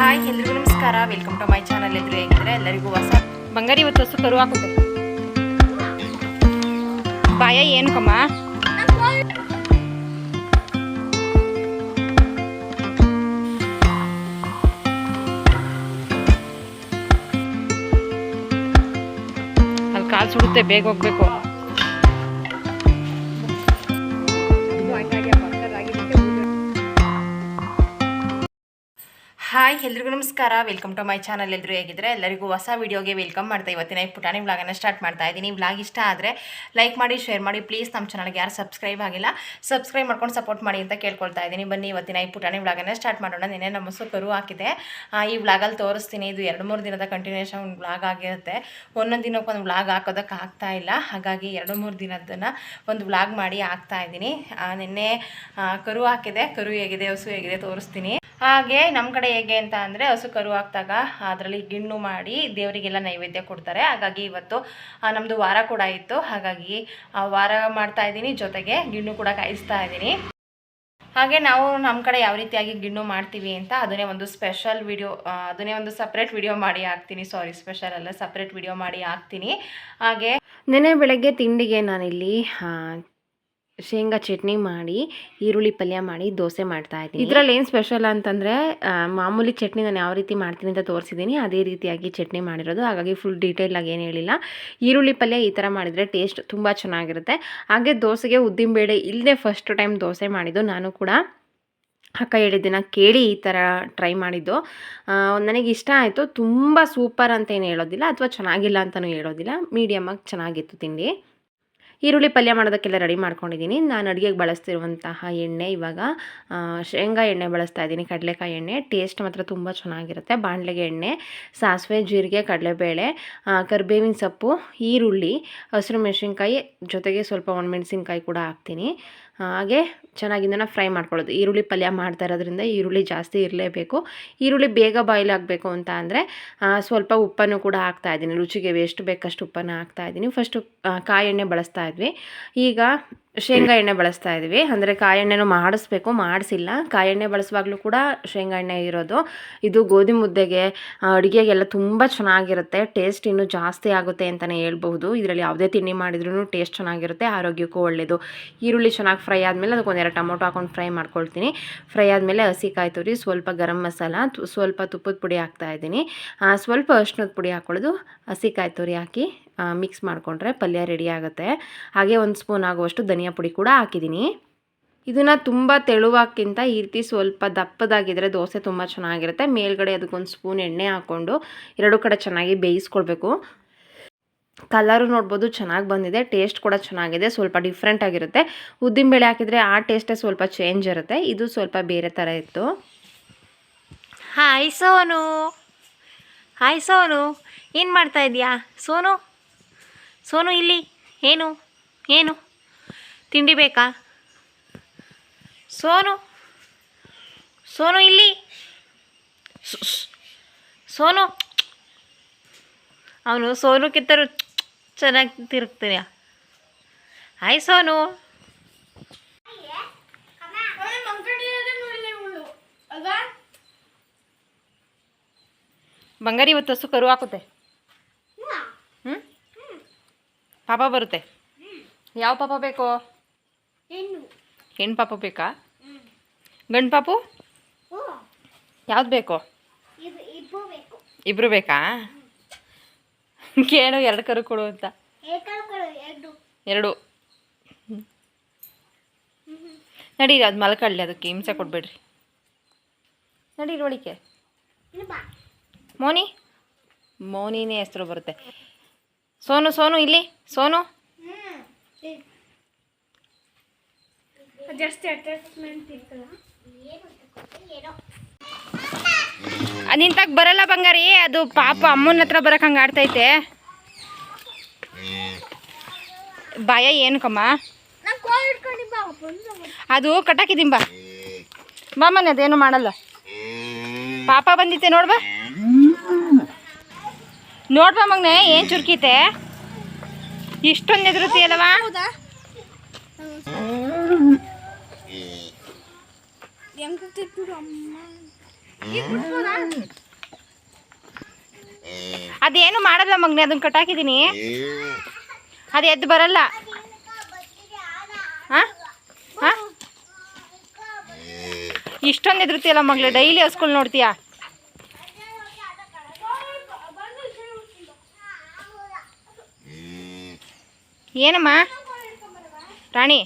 Hi, ಎಲ್ರಿಗೂ ನಮಸ್ಕಾರ. Welcome to my channel ಎದುರು ಹೇಗಿದ್ರೆ ಎಲ್ಲರಿಗೂ ಹೊಸ ಬಂಗಾರಿ ಇವತ್ತು ಹೊಸ ಕರು ಹಾಕುತ್ತೆ ಬಾಯ ಏನು ಕಮ್ಮ? ಅಲ್ಲಿ ಕಾಲು ಸುಡುತ್ತೆ, ಬೇಗ ಹೋಗ್ಬೇಕು. ಹಾಯ್, ಎಲ್ರಿಗೂ ನಮಸ್ಕಾರ. ವೆಲ್ಕಮ್ ಟು ಮೈ ಚಾನಲ್ ಎಲ್ಲರೂ ಹೇಗಿದ್ರೆ ಎಲ್ಲರಿಗೂ ಹೊಸ ವೀಡಿಯೋಗೆ ವೆಲ್ಕಮ್ ಮಾಡ್ತಾ ಇವತ್ತಿನ ಈ ಪುಟಾಣಿ ವ್ಲಾಗನ್ನು ಸ್ಟಾರ್ಟ್ ಮಾಡ್ತಾ ಇದ್ದೀನಿ. ವ್ಲಾಗ್ ಇಷ್ಟ ಆದರೆ ಲೈಕ್ ಮಾಡಿ ಶೇರ್ ಮಾಡಿ ಪ್ಲೀಸ್ ನಮ್ಮ ಚಾನಲ್ಗೆ ಯಾರು ಸಬ್ಸ್ಕ್ರೈಬ್ ಆಗಿಲ್ಲ ಸಬ್ಸ್ಕ್ರೈಬ್ ಮಾಡ್ಕೊಂಡು ಸಪೋರ್ಟ್ ಮಾಡಿ ಅಂತ ಕೇಳ್ಕೊಳ್ತಾ ಇದ್ದೀನಿ. ಬನ್ನಿ ಇವತ್ತಿನ ಈ ಪುಟಾಣಿ ವ್ಲಾಗನ್ನು ಸ್ಟಾರ್ಟ್ ಮಾಡೋಣ. ನಿನ್ನೆ ನಮ್ಮ ಸುಖರು ಕರು ಹಾಕಿದೆ ಈ ವ್ಲಾಗಲ್ಲಿ ತೋರಿಸ್ತೀನಿ. ಇದು ಎರಡು ಮೂರು ದಿನದ ಕಂಟಿನ್ಯೂಷನ್ ಒಂದು ವ್ಲಾಗ್ ಆಗಿರುತ್ತೆ. ಒಂದೊಂದು ದಿನಕ್ಕೆ ಒಂದು ವ್ಲಾಗ್ ಹಾಕೋದಕ್ಕೆ ಆಗ್ತಾ ಇಲ್ಲ. ಹಾಗಾಗಿ ಎರಡು ಮೂರು ದಿನದನ್ನು ಒಂದು ವ್ಲಾಗ್ ಮಾಡಿ ಹಾಕ್ತಾ ಇದ್ದೀನಿ. ನಿನ್ನೆ ಕರು ಹಾಕಿದೆ. ಕರು ಹೇಗಿದೆ, ಹಸು ಹೇಗಿದೆ ತೋರಿಸ್ತೀನಿ. ಹಾಗೆ ನಮ್ಮ ಕಡೆ ಹೇಗೆ ಅಂತ ಅಂದರೆ ಹಸು ಕರು ಹಾಕ್ದಾಗ ಅದರಲ್ಲಿ ಗಿಣ್ಣು ಮಾಡಿ ದೇವರಿಗೆಲ್ಲ ನೈವೇದ್ಯ ಕೊಡ್ತಾರೆ. ಹಾಗಾಗಿ ಇವತ್ತು ನಮ್ಮದು ವಾರ ಕೂಡ ಇತ್ತು. ಹಾಗಾಗಿ ವಾರ ಮಾಡ್ತಾ ಇದ್ದೀನಿ. ಜೊತೆಗೆ ಗಿಣ್ಣು ಕೂಡ ಕಾಯಿಸ್ತಾ ಇದ್ದೀನಿ. ಹಾಗೆ ನಾವು ನಮ್ಮ ಕಡೆ ಯಾವ ರೀತಿಯಾಗಿ ಗಿಣ್ಣು ಮಾಡ್ತೀವಿ ಅಂತ ಅದನ್ನೇ ಒಂದು ಸ್ಪೆಷಲ್ ವಿಡಿಯೋ ಅದನ್ನೇ ಒಂದು ಸಪ್ರೇಟ್ ವಿಡಿಯೋ ಮಾಡಿ ಹಾಕ್ತೀನಿ. ಸಾರಿ, ಸ್ಪೆಷಲ್ ಅಲ್ಲ, ಸಪ್ರೇಟ್ ವಿಡಿಯೋ ಮಾಡಿ ಹಾಕ್ತೀನಿ. ಹಾಗೆ ನಿನ್ನೆ ಬೆಳಗ್ಗೆ ತಿಂಡಿಗೆ ನಾನಿಲ್ಲಿ ಶೇಂಗಾ ಚಟ್ನಿ ಮಾಡಿ, ಈರುಳ್ಳಿ ಪಲ್ಯ ಮಾಡಿ, ದೋಸೆ ಮಾಡ್ತಾ ಇದ್ದೀನಿ. ಇದರಲ್ಲಿ ಏನು ಸ್ಪೆಷಲ್ ಅಂತಂದರೆ ಮಾಮೂಲಿ ಚಟ್ನಿ ನಾನು ಯಾವ ರೀತಿ ಮಾಡ್ತೀನಿ ಅಂತ ತೋರಿಸಿದ್ದೀನಿ ಅದೇ ರೀತಿಯಾಗಿ ಚಟ್ನಿ ಮಾಡಿರೋದು. ಹಾಗಾಗಿ ಫುಲ್ ಡೀಟೇಲ್ ಆಗಿ ಏನು ಹೇಳಿಲ್ಲ. ಈರುಳ್ಳಿ ಪಲ್ಯ ಈ ಥರ ಮಾಡಿದರೆ ಟೇಸ್ಟ್ ತುಂಬ ಚೆನ್ನಾಗಿರುತ್ತೆ. ಹಾಗೆ ದೋಸೆಗೆ ಉದ್ದಿನಬೇಳೆ ಇಲ್ಲದೆ ಫಸ್ಟ್ ಟೈಮ್ ದೋಸೆ ಮಾಡಿದ್ದು, ನಾನು ಕೂಡ ಅಕ್ಕ ಹೇಳಿದ್ದನ್ನ ಕೇಳಿ ಈ ಥರ ಟ್ರೈ ಮಾಡಿದ್ದು. ನನಗೆ ಇಷ್ಟ ಆಯಿತು. ತುಂಬ ಸೂಪರ್ ಅಂತ ಏನು ಹೇಳೋದಿಲ್ಲ, ಅಥವಾ ಚೆನ್ನಾಗಿಲ್ಲ ಅಂತಲೂ ಹೇಳೋದಿಲ್ಲ. ಮೀಡಿಯಮ್ಮಾಗಿ ಚೆನ್ನಾಗಿತ್ತು ತಿಂಡಿ. ಈರುಳ್ಳಿ ಪಲ್ಯ ಮಾಡೋದಕ್ಕೆಲ್ಲ ರೆಡಿ ಮಾಡ್ಕೊಂಡಿದ್ದೀನಿ. ನಾನು ಅಡುಗೆಗೆ ಬಳಸ್ತಿರುವಂತಹ ಎಣ್ಣೆ ಇವಾಗ ಶೇಂಗಾ ಎಣ್ಣೆ ಬಳಸ್ತಾ ಇದ್ದೀನಿ. ಕಡಲೆಕಾಯಿ ಎಣ್ಣೆ. ಟೇಸ್ಟ್ ಮಾತ್ರ ತುಂಬ ಚೆನ್ನಾಗಿರುತ್ತೆ. ಬಾಣಲೆಗೆ ಎಣ್ಣೆ, ಸಾಸಿವೆ, ಜೀರಿಗೆ, ಕಡಲೆಬೇಳೆ ಕರಿಬೇವಿನ ಸೊಪ್ಪು, ಈರುಳ್ಳಿ, ಹಸಿರು ಮೆಣಸಿನ್ಕಾಯಿ, ಜೊತೆಗೆ ಸ್ವಲ್ಪ ಒಣಮೆಣಸಿನ್ಕಾಯಿ ಕೂಡ ಹಾಕ್ತೀನಿ. ಹಾಗೆ ಚೆನ್ನಾಗಿಂದನ ಫ್ರೈ ಮಾಡ್ಕೊಳ್ಳೋದು. ಈರುಳ್ಳಿ ಪಲ್ಯ ಮಾಡ್ತಾ ಇರೋದ್ರಿಂದ ಈರುಳ್ಳಿ ಜಾಸ್ತಿ ಇರಲೇಬೇಕು. ಈರುಳ್ಳಿ ಬೇಗ ಬಾಯ್ಲ್ ಆಗಬೇಕು ಅಂತ ಅಂದರೆ ಸ್ವಲ್ಪ ಉಪ್ಪನ್ನು ಕೂಡ ಹಾಕ್ತಾ ಇದ್ದೀನಿ. ರುಚಿಗೆ ಎಷ್ಟು ಬೇಕಷ್ಟು ಉಪ್ಪನ್ನು ಹಾಕ್ತಾ ಇದ್ದೀನಿ. ಫಸ್ಟು ಕಾಯಿ ಎಣ್ಣೆ ಬಳಸ್ತಾ ಇದ್ವಿ. ಈಗ ಶೇಂಗಾ ಎಣ್ಣೆ ಬಳಸ್ತಾ ಇದ್ವಿ. ಅಂದರೆ ಕಾಯಿ ಎಣ್ಣೆನೂ ಮಾಡಿಸ್ಬೇಕು, ಮಾಡಿಸಿಲ್ಲ. ಕಾಯಿ ಎಣ್ಣೆ ಬಳಸುವಾಗಲೂ ಕೂಡ ಶೇಂಗಾ ಎಣ್ಣೆ ಇರೋದು. ಇದು ಗೋಧಿ ಮುದ್ದೆಗೆ ಅಡುಗೆಗೆಲ್ಲ ತುಂಬ ಚೆನ್ನಾಗಿರುತ್ತೆ. ಟೇಸ್ಟ್ ಇನ್ನೂ ಜಾಸ್ತಿ ಆಗುತ್ತೆ ಅಂತಲೇ ಹೇಳ್ಬಹುದು. ಇದರಲ್ಲಿ ಯಾವುದೇ ತಿಂಡಿ ಮಾಡಿದ್ರೂ ಟೇಸ್ಟ್ ಚೆನ್ನಾಗಿರುತ್ತೆ, ಆರೋಗ್ಯಕ್ಕೂ ಒಳ್ಳೆಯದು ಈರುಳ್ಳಿ ಚೆನ್ನಾಗಿ ಫ್ರೈ ಆದಮೇಲೆ ಅದಕ್ಕೆ ಒಂದೆರಡು ಟೊಮೊಟೊ ಹಾಕೊಂಡು ಫ್ರೈ ಮಾಡ್ಕೊಳ್ತೀನಿ. ಫ್ರೈ ಆದಮೇಲೆ ಹಸಿ ಕಾಯಿ ತುರಿ, ಸ್ವಲ್ಪ ಗರಂ ಮಸಾಲ ಸ್ವಲ್ಪ ತುಪ್ಪದ ಪುಡಿ ಹಾಕ್ತಾ ಇದ್ದೀನಿ. ಸ್ವಲ್ಪ ಅರ್ಶಿನದ ಪುಡಿ ಹಾಕ್ಕೊಳ್ಳೋದು ಹಸಿ ಕಾಯಿ ತುರಿ ಹಾಕಿ ಮಿಕ್ಸ್ ಮಾಡಿಕೊಂಡ್ರೆ ಪಲ್ಯ ರೆಡಿ ಆಗುತ್ತೆ. ಹಾಗೆ ಒಂದು ಸ್ಪೂನ್ ಆಗುವಷ್ಟು ಧನಿಯಾ ಪುಡಿ ಕೂಡ ಹಾಕಿದ್ದೀನಿ ಇದನ್ನು ತುಂಬ ತೆಳುವಾಕ್ಕಿಂತ ಈ ರೀತಿ ಸ್ವಲ್ಪ ದಪ್ಪದಾಗಿದ್ದರೆ ದೋಸೆ ತುಂಬ ಚೆನ್ನಾಗಿರುತ್ತೆ. ಮೇಲ್ಗಡೆ ಅದಕ್ಕೊಂದು ಸ್ಪೂನ್ ಎಣ್ಣೆ ಹಾಕ್ಕೊಂಡು ಎರಡು ಕಡೆ ಚೆನ್ನಾಗಿ ಬೇಯಿಸ್ಕೊಳ್ಬೇಕು. ಕಲರು ನೋಡ್ಬೋದು ಚೆನ್ನಾಗಿ ಬಂದಿದೆ ಟೇಸ್ಟ್ ಕೂಡ ಚೆನ್ನಾಗಿದೆ, ಸ್ವಲ್ಪ ಡಿಫ್ರೆಂಟ್ ಆಗಿರುತ್ತೆ. ಉದ್ದಿನಬೇಳೆ ಹಾಕಿದರೆ ಆ ಟೇಸ್ಟೇ ಸ್ವಲ್ಪ ಚೇಂಜ್ ಇರುತ್ತೆ. ಇದು ಸ್ವಲ್ಪ ಬೇರೆ ಥರ ಇತ್ತು. ಹಾಯ್ ಸೋನು. ಹಾಯ್ ಸೋನು. ಏನು ಮಾಡ್ತಾ ಇದೆಯಾ? ಸೋನು? ಸೋನು ಇಲ್ಲಿ. ಏನು? ಏನು? ತಿಂಡಿ ಬೇಕಾ? ಸೋನು? ಸೋನು ಇಲ್ಲಿ. ಸೋನು. ಅವನು ಸೋನು ಕಿತ್ತರು ಚೆನ್ನಾಗಿ ತಿರುಗ್ತೀಯ ಹಾಯ್ ಸೋನು. ಬಂಗಾರಿ ಇವತ್ತು ಹಸು ಕರು ಹಾಕುತ್ತೆ. ಪಾಪ ಬರುತ್ತೆ. ಯಾವ ಪಾಪ ಬೇಕು? ಹೆಣ್ಣು. ಪಾಪ ಬೇಕಾ? ಗಂಡು ಪಾಪು? ಯಾವ್ದು ಬೇಕು? ಇಬ್ರು ಬೇಕಾ. ಕೇಳು ಎರಡು ಕರು ಕೊಡು ಅಂತ. ಎರಡು. ನಡೀರಿ ಅದು ಮಲ್ಕೊಳ್ಳಿ ಅದಕ್ಕೆ ಹಿಂಸೆ ಕೊಡ್ಬೇಡ್ರಿ. ನಡೀರಿ ಒಳಿಕೆ ಮೋನಿ? ಮೋನಿನೇ ಹೆಸರು ಬರುತ್ತೆ. ಸೋನು ಸೋನು ಇಲ್ಲಿ ಸೋನು. ಜಾಸ್ತಿ ಅಟ್ಯಾಚ್ಮೆಂಟ್ ನಿಂತಾಗ ಬರಲ್ಲ ಬಂಗಾರಿ ಅದು ಪಾಪ ಅಮ್ಮನ ಹತ್ರ ಬರಕ್ಕೆ ಹಂಗೆ ಆಡ್ತೈತೆ. ಭಯ ಏನು ಕಮ್ಮ? ಅದು ಕಟ್ಟಾಕಿದ್ದೀನಿ ಬಾ. ಬಾ ಮನೆ ಅದೇನು ಮಾಡಲ್ಲ. ಪಾಪ ಬಂದಿತ್ತೆ ನೋಡ್ಬಾ ನೋಡ್ಬಾ ಮಗ್ನೆ ಏನು ಚುರ್ಕಿತೆ? ಇಷ್ಟೊಂದು ತಿಟ್ಟು ಅಮ್ಮ. ಅದೇನು ಮಾಡಲ್ಲ ಮಗ್ನೆ ಅದನ್ನ ಕಟ್ಟಾಕಿದ್ದೀನಿ ಅದು ಎದ್ದು ಬರಲ್ಲ. ಹಾಂ? ಹಾಂ? ಇಷ್ಟೊಂದು ಎದುರ್ತೀಯಲ್ಲ ಮಗ್ಳೆ ಡೈಲಿ ಹಸ್ಗಳು ನೋಡ್ತೀಯಾ? ಏನಮ್ಮ? ರಾಣಿ.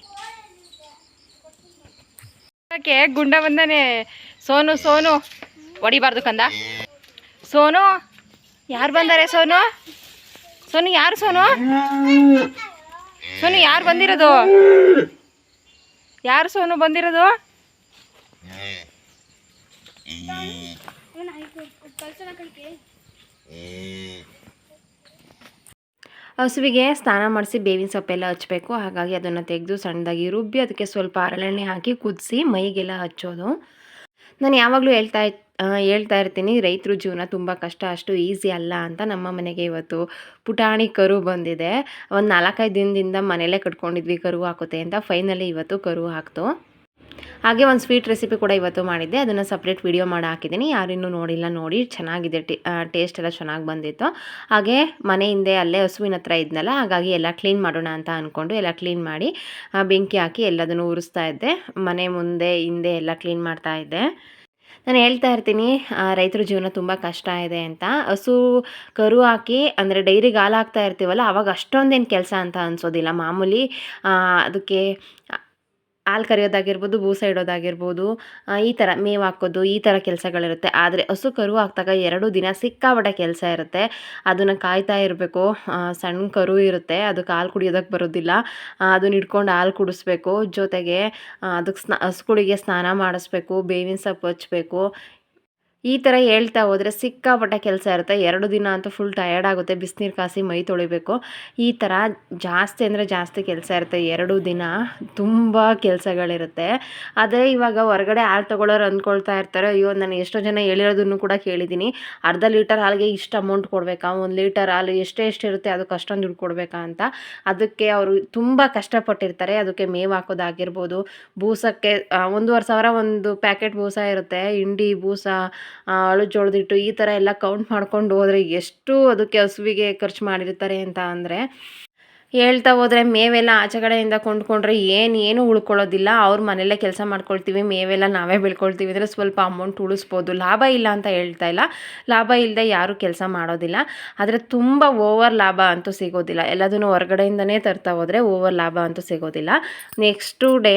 ಓಕೆ ಗುಂಡ ಬಂದಾನೆ. ಸೋನು ಸೋನು. ಹೊಡಿಬಾರ್ದು ಕಂದ. ಸೋನು ಯಾರು ಬಂದಾರೆ ಸೋನು? ಸೋನು ಯಾರು ಸೋನು? ಸೋನು ಯಾರು ಬಂದಿರೋದು? ಯಾರು ಸೋನು ಬಂದಿರೋದು? ಹಸುವಿಗೆ ಸ್ನಾನ ಮಾಡಿಸಿ ಬೇವಿನ ಸೊಪ್ಪೆಲ್ಲ ಹಚ್ಚಬೇಕು ಹಾಗಾಗಿ ಅದನ್ನು ತೆಗೆದು ಸಣ್ಣದಾಗಿ ರುಬ್ಬಿ ಅದಕ್ಕೆ ಸ್ವಲ್ಪ ಹರಳೆಣ್ಣೆ ಹಾಕಿ ಕುದಿಸಿ ಮೈಗೆಲ್ಲ ಹಚ್ಚೋದು. ನಾನು ಯಾವಾಗಲೂ ಹೇಳ್ತಾ ಹೇಳ್ತಾ ಇರ್ತೀನಿ, ರೈತರ ಜೀವನ ತುಂಬ ಕಷ್ಟ, ಅಷ್ಟು ಈಸಿ ಅಲ್ಲ ಅಂತ ನಮ್ಮ ಮನೆಗೆ ಇವತ್ತು ಪುಟಾಣಿ ಕರು ಬಂದಿದೆ. ಒಂದು ನಾಲ್ಕೈದು ದಿನದಿಂದ ಮನೆಯಲ್ಲೇ ಕಟ್ಕೊಂಡಿದ್ವಿ, ಕರು ಹಾಕುತ್ತೆ ಅಂತ. ಫೈನಲಿ ಇವತ್ತು ಕರು ಹಾಕ್ತು. ಹಾಗೆ ಒಂದು ಸ್ವೀಟ್ ರೆಸಿಪಿ ಕೂಡ ಇವತ್ತು ಮಾಡಿದ್ದೆ. ಅದನ್ನು ಸಪ್ರೇಟ್ ವಿಡಿಯೋ ಮಾಡಿ ಹಾಕಿದ್ದೀನಿ. ಯಾರಿನ್ನೂ ನೋಡಿಲ್ಲ ನೋಡಿ, ಚೆನ್ನಾಗಿದೆ ಟೇಸ್ಟ್ ಎಲ್ಲ ಚೆನ್ನಾಗಿ ಬಂದಿತ್ತು. ಹಾಗೆ ಮನೆ ಹಿಂದೆ ಅಲ್ಲೇ ಹಸುವಿನ ಹತ್ರ ಇದ್ನಲ್ಲ, ಹಾಗಾಗಿ ಎಲ್ಲ ಕ್ಲೀನ್ ಮಾಡೋಣ ಅಂತ ಅಂದ್ಕೊಂಡು ಎಲ್ಲ ಕ್ಲೀನ್ ಮಾಡಿ ಬೆಂಕಿ ಹಾಕಿ ಎಲ್ಲದನ್ನು ಉರಿಸ್ತಾ ಇದ್ದೆ. ಮನೆ ಮುಂದೆ, ಹಿಂದೆ ಎಲ್ಲ ಕ್ಲೀನ್ ಮಾಡ್ತಾ ಇದ್ದೆ. ನಾನು ಹೇಳ್ತಾ ಇರ್ತೀನಿ ರೈತರ ಜೀವನ ತುಂಬ ಕಷ್ಟ ಇದೆ ಅಂತ. ಹಸು, ಕರು ಹಾಕಿ, ಅಂದರೆ ಡೈರಿಗೆ ಹಾಲು ಹಾಕ್ತಾ ಇರ್ತೀವಲ್ಲ, ಅವಾಗ ಅಷ್ಟೊಂದೇನು ಕೆಲಸ ಅಂತ ಅನ್ಸೋದಿಲ್ಲ. ಮಾಮೂಲಿ ಅದಕ್ಕೆ ಹಾಲು ಕರೆಯೋದಾಗಿರ್ಬೋದು ಬೂಸ ಇಡೋದಾಗಿರ್ಬೋದು ಈ ಥರ ಮೇವು ಹಾಕೋದು, ಈ ಥರ ಕೆಲಸಗಳಿರುತ್ತೆ. ಆದರೆ ಹಸು ಕರು ಹಾಕ್ದಾಗ ಎರಡು ದಿನ ಸಿಕ್ಕಾಪಟ್ಟೆ ಕೆಲಸ ಇರುತ್ತೆ. ಅದನ್ನು ಕಾಯ್ತಾ ಇರಬೇಕು. ಸಣ್ಣ ಕರು ಇರುತ್ತೆ. ಅದಕ್ಕೆ ಹಾಲು ಕುಡಿಯೋದಕ್ಕೆ ಬರೋದಿಲ್ಲ. ಅದನ್ನ ಹಿಡ್ಕೊಂಡು ಹಾಲು ಕುಡಿಸ್ಬೇಕು. ಜೊತೆಗೆ ಅದಕ್ಕೆ ಸ್ನಾ, ಹಸುಗಳಿಗೆ ಸ್ನಾನ ಮಾಡಿಸ್ಬೇಕು. ಬೇವಿನ ಸೊಪ್ಪು ಹಚ್ಬೇಕು. ಈ ಥರ ಹೇಳ್ತಾ ಹೋದರೆ ಸಿಕ್ಕಾಪಟ್ಟೆ ಕೆಲಸ ಇರುತ್ತೆ. ಎರಡು ದಿನ ಅಂತೂ ಫುಲ್ ಟಯರ್ಡ್ ಆಗುತ್ತೆ. ಬಿಸಿನೀರು ಕಾಸಿ ಮೈ ತೊಳಿಬೇಕು. ಈ ಥರ ಜಾಸ್ತಿ ಅಂದರೆ ಜಾಸ್ತಿ ಕೆಲಸ ಇರುತ್ತೆ. ಎರಡು ದಿನ ತುಂಬ ಕೆಲಸಗಳಿರುತ್ತೆ. ಆದರೆ ಇವಾಗ ಹೊರಗಡೆ ಹಾಲು ತೊಗೊಳ್ಳೋರು ಅಂದ್ಕೊಳ್ತಾ ಇರ್ತಾರೆ. ಅಯ್ಯೋ, ನಾನು ಎಷ್ಟೋ ಜನ ಹೇಳಿರೋದನ್ನು ಕೂಡ ಕೇಳಿದ್ದೀನಿ. ಅರ್ಧ ಲೀಟರ್ ಹಾಲಿಗೆ ಇಷ್ಟು ಅಮೌಂಟ್ ಕೊಡಬೇಕಾ? ಒಂದು ಲೀಟರ್ ಹಾಲು ಎಷ್ಟೇ ಎಷ್ಟು ಇರುತ್ತೆ ಅದಕ್ಕೆ ಅಷ್ಟೊಂದು ದುಡ್ಡು ಕೊಡಬೇಕಾ ಅಂತ. ಅದಕ್ಕೆ ಅವರು ತುಂಬ ಕಷ್ಟಪಟ್ಟಿರ್ತಾರೆ. ಅದಕ್ಕೆ ಮೇವು ಹಾಕೋದಾಗಿರ್ಬೋದು. ಬೂಸಕ್ಕೆ ಒಂದೂವರೆ ಸಾವಿರ ಒಂದು ಪ್ಯಾಕೆಟ್ ಬೂಸ ಇರುತ್ತೆ. ಹಿಂಡಿ ಬೂಸ ಅಳು ಜೋಳದಿಟ್ಟು ಈ ಥರ ಎಲ್ಲ ಕೌಂಟ್ ಮಾಡ್ಕೊಂಡು ಹೋದರೆ ಎಷ್ಟು ಅದಕ್ಕೆ ಹಸುವಿಗೆ ಖರ್ಚು ಮಾಡಿರ್ತಾರೆ ಅಂತ ಅಂದರೆ ಹೇಳ್ತಾ ಹೋದರೆ ಮೇವೆಲ್ಲ ಆಚೆ ಕಡೆಯಿಂದ ಕೊಂಡ್ಕೊಂಡ್ರೆ ಏನು ಏನು ಉಳ್ಕೊಳ್ಳೋದಿಲ್ಲ. ಅವ್ರ ಮನೆಯಲ್ಲೇ ಕೆಲಸ ಮಾಡ್ಕೊಳ್ತೀವಿ. ಮೇವೆಲ್ಲ ನಾವೇ ಬೆಳ್ಕೊಳ್ತೀವಿ. ಅಂದರೆ ಸ್ವಲ್ಪ ಅಮೌಂಟ್ ಉಳಿಸ್ಬೋದು. ಲಾಭ ಇಲ್ಲ ಅಂತ ಹೇಳ್ತಾ ಇಲ್ಲ. ಲಾಭ ಇಲ್ಲದೆ ಯಾರೂ ಕೆಲಸ ಮಾಡೋದಿಲ್ಲ. ಆದರೆ ತುಂಬ ಓವರ್ ಲಾಭ ಅಂತೂ ಸಿಗೋದಿಲ್ಲ. ಎಲ್ಲದನ್ನು ಹೊರಗಡೆಯಿಂದನೇ ತರ್ತಾ ಹೋದರೆ ಓವರ್ ಲಾಭ ಅಂತೂ ಸಿಗೋದಿಲ್ಲ. ನೆಕ್ಸ್ಟು ಡೇ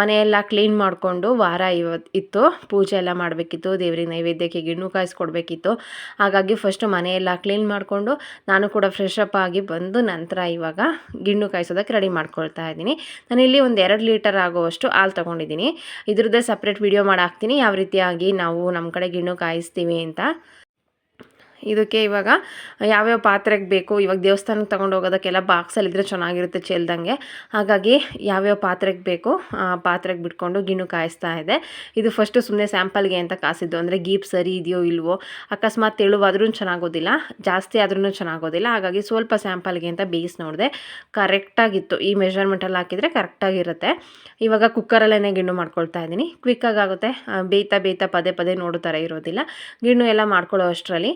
ಮನೆಯೆಲ್ಲ ಕ್ಲೀನ್ ಮಾಡಿಕೊಂಡು ವಾರ ಇವತ್ತು ಇತ್ತು. ಪೂಜೆ ಎಲ್ಲ ಮಾಡಬೇಕಿತ್ತು. ದೇವ್ರಿಗೆ ನೈವೇದ್ಯಕ್ಕೆ ಗಿಣ್ಣು ಕಾಯಿಸ್ಕೊಡ್ಬೇಕಿತ್ತು ಹಾಗಾಗಿ ಫಸ್ಟು ಮನೆಯೆಲ್ಲ ಕ್ಲೀನ್ ಮಾಡಿಕೊಂಡು ನಾನು ಕೂಡ ಫ್ರೆಶ್ ಅಪ್ ಆಗಿ ಬಂದು ನಂತರ ಇವಾಗ ಗಿಣ್ಣು ಕಾಯಿಸೋದಕ್ಕೆ ರೆಡಿ ಮಾಡ್ಕೊಳ್ತಾ ಇದ್ದೀನಿ. ನಾನಿಲ್ಲಿ ಒಂದು ಎರಡು ಲೀಟರ್ ಆಗುವಷ್ಟು ಹಾಲು ತೊಗೊಂಡಿದ್ದೀನಿ. ಇದ್ರದ್ದೇ ಸಪ್ರೇಟ್ ವಿಡಿಯೋ ಮಾಡಿ ಹಾಕ್ತೀನಿ ಯಾವ ರೀತಿಯಾಗಿ ನಾವು ನಮ್ಮ ಕಡೆ ಗಿಣ್ಣು ಕಾಯಿಸ್ತೀವಿ ಅಂತ. ಇದಕ್ಕೆ ಇವಾಗ ಯಾವ್ಯಾವ ಪಾತ್ರೆಗೆ ಬೇಕು? ಇವಾಗ ದೇವಸ್ಥಾನಕ್ಕೆ ತಗೊಂಡು ಹೋಗೋದಕ್ಕೆಲ್ಲ ಬಾಕ್ಸಲ್ಲಿದ್ದರೆ ಚೆನ್ನಾಗಿರುತ್ತೆ ಚೆಲ್ದಂಗೆ. ಹಾಗಾಗಿ ಯಾವ್ಯಾವ ಪಾತ್ರೆಗೆ ಬೇಕು, ಆ ಪಾತ್ರೆಗೆ ಬಿಟ್ಕೊಂಡು ಗಿಣ್ಣು ಕಾಯಿಸ್ತಾ ಇದೆ. ಇದು ಫಸ್ಟು ಸುಮ್ಮನೆ ಸ್ಯಾಂಪಲ್ಗೆ ಅಂತ ಕಾಸಿದ್ದು. ಅಂದರೆ ಗೀಪ್ ಸರಿ ಇದೆಯೋ ಇಲ್ವೋ? ಅಕಸ್ಮಾತ್ ತೆಳುವಾದ್ರೂ ಚೆನ್ನಾಗೋದಿಲ್ಲ. ಜಾಸ್ತಿ ಆದ್ರೂ ಚೆನ್ನಾಗೋದಿಲ್ಲ. ಹಾಗಾಗಿ ಸ್ವಲ್ಪ ಸ್ಯಾಂಪಲ್ಗೆ ಅಂತ ಬೇಯಿಸಿ ನೋಡಿದೆ ಕರೆಕ್ಟಾಗಿತ್ತು ಈ ಮೆಷರ್ಮೆಂಟಲ್ಲಿ ಹಾಕಿದರೆ ಕರೆಕ್ಟಾಗಿರುತ್ತೆ ಇವಾಗ ಕುಕ್ಕರಲ್ಲೇ ಗಿಣ್ಣು ಮಾಡ್ಕೊಳ್ತಾ ಇದ್ದೀನಿ. ಕ್ವಿಕ್ಕಾಗುತ್ತೆ ಬೇಯ್ತಾ ಬೇಯ್ತಾ ಪದೇ ಪದೇ ನೋಡೋ ಥರ ಇರೋದಿಲ್ಲ. ಗಿಣ್ಣು ಎಲ್ಲ ಮಾಡ್ಕೊಳ್ಳೋ ಅಷ್ಟರಲ್ಲಿ.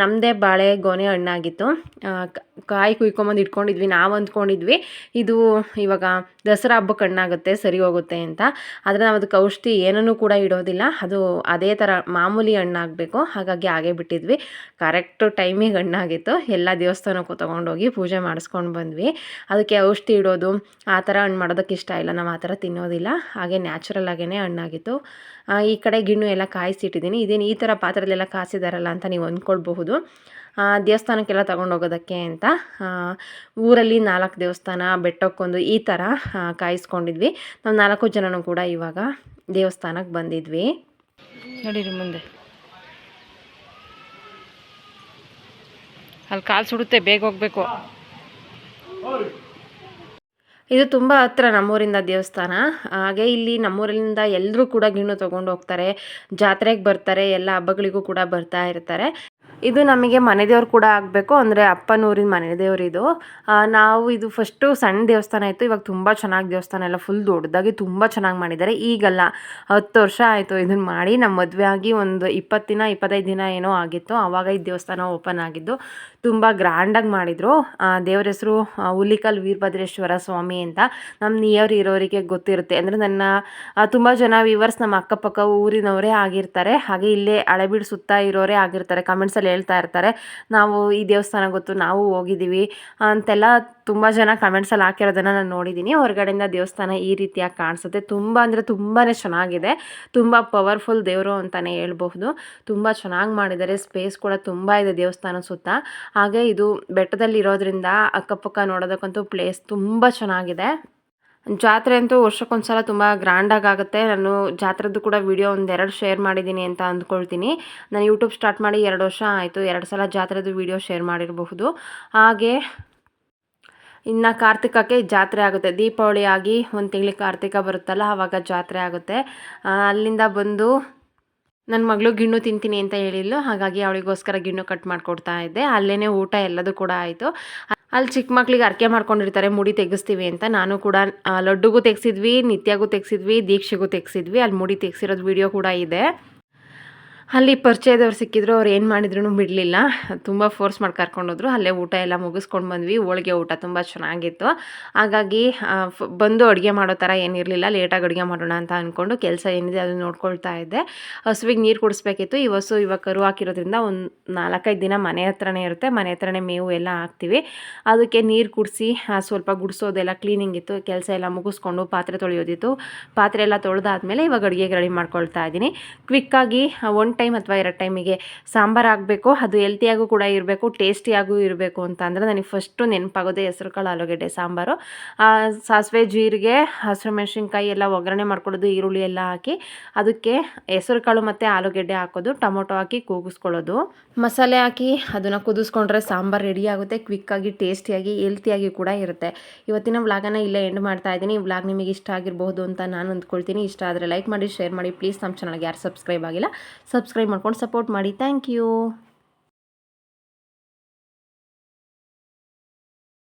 ನಮ್ಮದೇ ಬಾಳೆ ಗೊನೆ ಹಣ್ಣಾಗಿತ್ತು. ಕಾಯಿ ಕುಯ್ಕೊಂಬಂದು ಇಟ್ಕೊಂಡಿದ್ವಿ, ನಾವು ಅಂದ್ಕೊಂಡಿದ್ವಿ, ಇದು ಇವಾಗ ದಸರಾ ಹಬ್ಬಕ್ಕೆ ಹಣ್ಣಾಗುತ್ತೆ, ಸರಿ ಹೋಗುತ್ತೆ ಅಂತ. ಆದರೆ ನಾವು ಅದಕ್ಕೆ ಔಷಧಿ ಏನನ್ನೂ ಕೂಡ ಇಡೋದಿಲ್ಲ. ಅದು ಅದೇ ಥರ ಮಾಮೂಲಿ ಹಣ್ಣಾಗಬೇಕು. ಹಾಗಾಗಿ ಹಾಗೇ ಬಿಟ್ಟಿದ್ವಿ. ಕರೆಕ್ಟು ಟೈಮಿಗೆ ಹಣ್ಣಾಗಿತ್ತು. ಎಲ್ಲ ದೇವಸ್ಥಾನಕ್ಕೂ ತೊಗೊಂಡೋಗಿ ಪೂಜೆ ಮಾಡಿಸ್ಕೊಂಡು ಬಂದ್ವಿ. ಅದಕ್ಕೆ ಔಷಧಿ ಇಡೋದು, ಆ ಥರ ಹಣ್ಣು ಮಾಡೋದಕ್ಕೆ ಇಷ್ಟ ಇಲ್ಲ. ನಾವು ಆ ಥರ ತಿನ್ನೋದಿಲ್ಲ. ಹಾಗೆ ನ್ಯಾಚುರಲ್ ಆಗೇ ಹಣ್ಣಾಗಿತ್ತು. ಈ ಕಡೆ ಗಿಣ್ಣು ಎಲ್ಲ ಕಾಯಿಸಿಟ್ಟಿದ್ದೀನಿ. ಇದೇನು ಈ ಥರ ಪಾತ್ರೆಲೆಲ್ಲ ಕಾಯಿಸಿದಾರಲ್ಲ ಅಂತ ನೀವು ಅಂದ್ಕೊಳ್ಬಹುದು ಆ, ದೇವಸ್ಥಾನಕ್ಕೆಲ್ಲ ತಗೊಂಡೋಗೋದಕ್ಕೆ ಅಂತ. ಊರಲ್ಲಿ ನಾಲ್ಕು ದೇವಸ್ಥಾನ ಬೆಟ್ಟಕ್ಕೊಂದು ಈ ಥರ ಕಾಯಿಸ್ಕೊಂಡಿದ್ವಿ. ನಾವು ನಾಲ್ಕು ಜನನೂ ಕೂಡ ಇವಾಗ ದೇವಸ್ಥಾನಕ್ಕೆ ಬಂದಿದ್ವಿ. ನೋಡಿರಿ ಮುಂದೆ. ಅಲ್ಲಿ ಕಾಲು ಸುಡುತ್ತೆ ಬೇಗ ಹೋಗ್ಬೇಕು. ಇದು ತುಂಬ ಹತ್ರ ನಮ್ಮೂರಿಂದ ದೇವಸ್ಥಾನ. ಹಾಗೆ ಇಲ್ಲಿ ನಮ್ಮೂರಿಂದ ಎಲ್ಲರೂ ಕೂಡ ಗಿಣ್ಣು ತೊಗೊಂಡು ಹೋಗ್ತಾರೆ. ಜಾತ್ರೆಗೆ ಬರ್ತಾರೆ, ಎಲ್ಲ ಹಬ್ಬಗಳಿಗೂ ಕೂಡ ಬರ್ತಾ ಇರ್ತಾರೆ. ಇದು ನಮಗೆ ಮನೆ ದೇವ್ರು ಕೂಡ ಆಗಬೇಕು, ಅಂದರೆ ಅಪ್ಪನೂರಿನ ಮನೆ ದೇವ್ರು ಇದು. ನಾವು ಇದು ಫಸ್ಟು ಸಣ್ಣ ದೇವಸ್ಥಾನ ಇತ್ತು, ಇವಾಗ ತುಂಬ ಚೆನ್ನಾಗಿ ದೇವಸ್ಥಾನ ಎಲ್ಲ ಫುಲ್ ದೊಡ್ಡದಾಗಿ ತುಂಬ ಚೆನ್ನಾಗಿ ಮಾಡಿದ್ದಾರೆ. ಈಗಲ್ಲ ಹತ್ತು ವರ್ಷ ಆಯಿತು ಇದನ್ನು ಮಾಡಿ ನಮ್ಮ ಮದುವೆ ಆಗಿ ಒಂದು ಇಪ್ಪತ್ತು ದಿನ, ಇಪ್ಪತ್ತೈದು ದಿನ ಏನೋ ಆಗಿತ್ತು. ಆವಾಗ ಈ ದೇವಸ್ಥಾನ ಓಪನ್ ಆಗಿದ್ದು ತುಂಬ ಗ್ರ್ಯಾಂಡಾಗಿ ಮಾಡಿದರು. ದೇವ್ರ ಹೆಸರು ಹುಲಿಕಲ್ ವೀರಭದ್ರೇಶ್ವರ ಸ್ವಾಮಿ ಅಂತ ನಮ್ಮ ನಿಯರ್ ಇರೋರಿಗೆ ಗೊತ್ತಿರುತ್ತೆ. ಅಂದರೆ ನನ್ನ ತುಂಬ ಜನ ವ್ಯೂವರ್ಸ್ ನಮ್ಮ ಅಕ್ಕಪಕ್ಕ ಊರಿನವರೇ ಆಗಿರ್ತಾರೆ. ಹಾಗೆ ಇಲ್ಲೇ ಹಳೆಬೀಡು ಸುತ್ತ ಇರೋರೇ ಆಗಿರ್ತಾರೆ. ಕಮೆಂಟ್ಸಲ್ಲಿ ಹೇಳ್ತಾ ಇರ್ತಾರೆ. ನಾವು ಈ ದೇವಸ್ಥಾನ ಗೊತ್ತು, ನಾವು ಹೋಗಿದ್ದೀವಿ ಅಂತೆಲ್ಲ ತುಂಬ ಜನ ಕಮೆಂಟ್ಸಲ್ಲಿ ಹಾಕಿರೋದನ್ನು ನಾನು ನೋಡಿದ್ದೀನಿ. ಹೊರಗಡೆಯಿಂದ ದೇವಸ್ಥಾನ ಈ ರೀತಿಯಾಗಿ ಕಾಣಿಸುತ್ತೆ. ತುಂಬ ಅಂದರೆ ತುಂಬಾ ಚೆನ್ನಾಗಿದೆ. ತುಂಬ ಪವರ್ಫುಲ್ ದೇವರು ಅಂತಲೇ ಹೇಳ್ಬಹುದು. ತುಂಬ ಚೆನ್ನಾಗಿ ಮಾಡಿದ್ದಾರೆ. ಸ್ಪೇಸ್ ಕೂಡ ತುಂಬ ಇದೆ ದೇವಸ್ಥಾನ ಸುತ್ತ. ಹಾಗೆ ಇದು ಬೆಟ್ಟದಲ್ಲಿ ಇರೋದ್ರಿಂದ ಅಕ್ಕಪಕ್ಕ ನೋಡೋದಕ್ಕಂತೂ ಪ್ಲೇಸ್ ತುಂಬ ಚೆನ್ನಾಗಿದೆ. ಜಾತ್ರೆ ಅಂತೂ ವರ್ಷಕ್ಕೊಂದ್ಸಲ ತುಂಬ ಗ್ರ್ಯಾಂಡಾಗಿ ಆಗುತ್ತೆ. ನಾನು ಜಾತ್ರೆದು ಕೂಡ ವಿಡಿಯೋ ಒಂದೆರಡು ಶೇರ್ ಮಾಡಿದ್ದೀನಿ ಅಂತ ಅಂದ್ಕೊಳ್ತೀನಿ. ನಾನು ಯೂಟ್ಯೂಬ್ ಸ್ಟಾರ್ಟ್ ಮಾಡಿ ಎರಡು ವರ್ಷ ಆಯಿತು. ಎರಡು ಸಲ ಜಾತ್ರೆದು ವಿಡಿಯೋ ಶೇರ್ ಮಾಡಿರಬಹುದು. ಹಾಗೆ ಇನ್ನು ಕಾರ್ತಿಕಕ್ಕೆ ಜಾತ್ರೆ ಆಗುತ್ತೆ. ದೀಪಾವಳಿ ಆಗಿ ಒಂದು ತಿಂಗಳಿಗೆ ಕಾರ್ತಿಕ ಬರುತ್ತಲ್ಲ ಆವಾಗ ಜಾತ್ರೆ ಆಗುತ್ತೆ. ಅಲ್ಲಿಂದ ಬಂದು ನನ್ನ ಮಗಳು ಗಿಣ್ಣು ತಿಂತೀನಿ ಅಂತ ಹೇಳಿದ್ಲು. ಹಾಗಾಗಿ ಅವಳಿಗೋಸ್ಕರ ಗಿಣ್ಣು ಕಟ್ ಮಾಡಿಕೊಡ್ತಾ ಇದ್ದೆ. ಅಲ್ಲೇ ಊಟ ಎಲ್ಲದೂ ಕೂಡ ಆಯಿತು. ಅಲ್ಲಿ ಚಿಕ್ಕ ಮಕ್ಳಿಗೆ ಅರ್ಕೆ ಮಾಡ್ಕೊಂಡಿರ್ತಾರೆ, ಮುಡಿ ತೆಗೆಸ್ತೀವಿ ಅಂತ. ನಾನು ಕೂಡ ಲಡ್ಡುಗೂ ತೆಗೆಸಿದ್ವಿ, ನಿತ್ಯಗೂ ತೆಗೆಸಿದ್ವಿ, ದೀಕ್ಷೆಗೂ ತೆಗೆಸಿದ್ವಿ, ಅಲ್ಲಿ ಮುಡಿ ತೆಗೆಸಿರೋದು ವಿಡಿಯೋ ಕೂಡ ಇದೆ. ಅಲ್ಲಿ ಪರಿಚಯದವ್ರು ಸಿಕ್ಕಿದ್ರು, ಅವ್ರು ಏನು ಮಾಡಿದ್ರು ಬಿಡಲಿಲ್ಲ. ತುಂಬ ಫೋರ್ಸ್ ಮಾಡಿ ಕರ್ಕೊಂಡೋದ್ರು. ಅಲ್ಲೇ ಊಟ ಎಲ್ಲ ಮುಗಿಸ್ಕೊಂಡು ಬಂದ್ವಿ. ಹೋಳಿಗೆ ಊಟ ತುಂಬ ಚೆನ್ನಾಗಿತ್ತು. ಹಾಗಾಗಿ ಬಂದು ಅಡುಗೆ ಮಾಡೋ ಥರ ಏನಿರಲಿಲ್ಲ. ಲೇಟಾಗಿ ಅಡುಗೆ ಮಾಡೋಣ ಅಂತ ಅಂದ್ಕೊಂಡು ಕೆಲಸ ಏನಿದೆ ಅದನ್ನು ನೋಡ್ಕೊಳ್ತಾ ಇದ್ದೆ. ಹಸುವಿಗೆ ನೀರು ಕುಡಿಸ್ಬೇಕಿತ್ತು. ಈ ಹಸು ಇವಾಗ ಕರು ಹಾಕಿರೋದ್ರಿಂದ ಒಂದು ನಾಲ್ಕೈದು ದಿನ ಮನೆ ಹತ್ರನೇ ಇರುತ್ತೆ. ಮನೆ ಹತ್ರನೇ ಮೇವು ಎಲ್ಲ ಹಾಕ್ತೀವಿ. ಅದಕ್ಕೆ ನೀರು ಕುಡಿಸಿ ಸ್ವಲ್ಪ ಗುಡಿಸೋದೆಲ್ಲ ಕ್ಲೀನಿಂಗ್ ಇತ್ತು. ಕೆಲಸ ಎಲ್ಲ ಮುಗಿಸ್ಕೊಂಡು ಪಾತ್ರೆ ತೊಳೆಯೋದಿತ್ತು. ಪಾತ್ರೆ ಎಲ್ಲ ತೊಳೆದಾದ್ಮೇಲೆ ಇವಾಗ ಅಡುಗೆಗೆ ರೆಡಿ ಮಾಡ್ಕೊಳ್ತಾ ಇದ್ದೀನಿ. ಕ್ವಿಕ್ಕಾಗಿ ಟೈಮ್ ಅಥವಾ ಎರಡು ಟೈಮಿಗೆ ಸಾಂಬಾರು ಆಗಬೇಕು, ಅದು ಹೆಲ್ತಿಯಾಗೂ ಕೂಡ ಇರಬೇಕು ಟೇಸ್ಟಿಯಾಗೂ ಇರಬೇಕು ಅಂತ ಅಂದರೆ ನನಗೆ ಫಸ್ಟು ನೆನಪಾಗೋದೇ ಹೆಸರು ಕಾಳು ಆಲೂಗೆಡ್ಡೆ ಸಾಂಬಾರು. ಸಾಸಿವೆ, ಜೀರಿಗೆ, ಹಸಿರು ಮೆಣಸಿನ್ಕಾಯಿ ಎಲ್ಲ ಒಗ್ಗರಣೆ ಮಾಡ್ಕೊಳ್ಳೋದು, ಈರುಳ್ಳಿ ಎಲ್ಲ ಹಾಕಿ ಅದಕ್ಕೆ ಹೆಸರು ಕಾಳು ಮತ್ತು ಆಲೂಗೆಡ್ಡೆ ಹಾಕೋದು, ಟೊಮೊಟೊ ಹಾಕಿ ಕೂಗಿಸ್ಕೊಳ್ಳೋದು. ಮಸಾಲೆ ಹಾಕಿ ಅದನ್ನು ಕುದಿಸ್ಕೊಂಡ್ರೆ ಸಾಂಬಾರು ರೆಡಿ ಆಗುತ್ತೆ ಕ್ವಿಕ್ಕಾಗಿ ಟೇಸ್ಟಿಯಾಗಿ ಹೆಲ್ತಿಯಾಗಿ ಕೂಡ ಇರುತ್ತೆ. ಇವತ್ತಿನ ವ್ಲಾಗನ್ನು ಇಲ್ಲೇ ಎಂಡ್ ಮಾಡ್ತಾ ಇದ್ದೀನಿ. ಈ ವ್ಲಾಗ್ ನಿಮಗೆ ಇಷ್ಟ ಆಗಿರಬಹುದು ಅಂತ ನಾನು ಅಂದ್ಕೊಳ್ತೀನಿ. ಇಷ್ಟ ಆದರೆ ಲೈಕ್ ಮಾಡಿ ಶೇರ್ ಮಾಡಿ. ಪ್ಲೀಸ್ ನಮ್ಮ ಚಾನಲ್ಗೆ ಯಾರು ಸಬ್ಸ್ಕ್ರೈಬ್ ಆಗಿಲ್ಲ ಸಬ್ಸ್ಕ್ರೈಬ್ ಮಾಡ್ಕೊಂಡು ಸಪೋರ್ಟ್ ಮಾಡಿ. Thank you.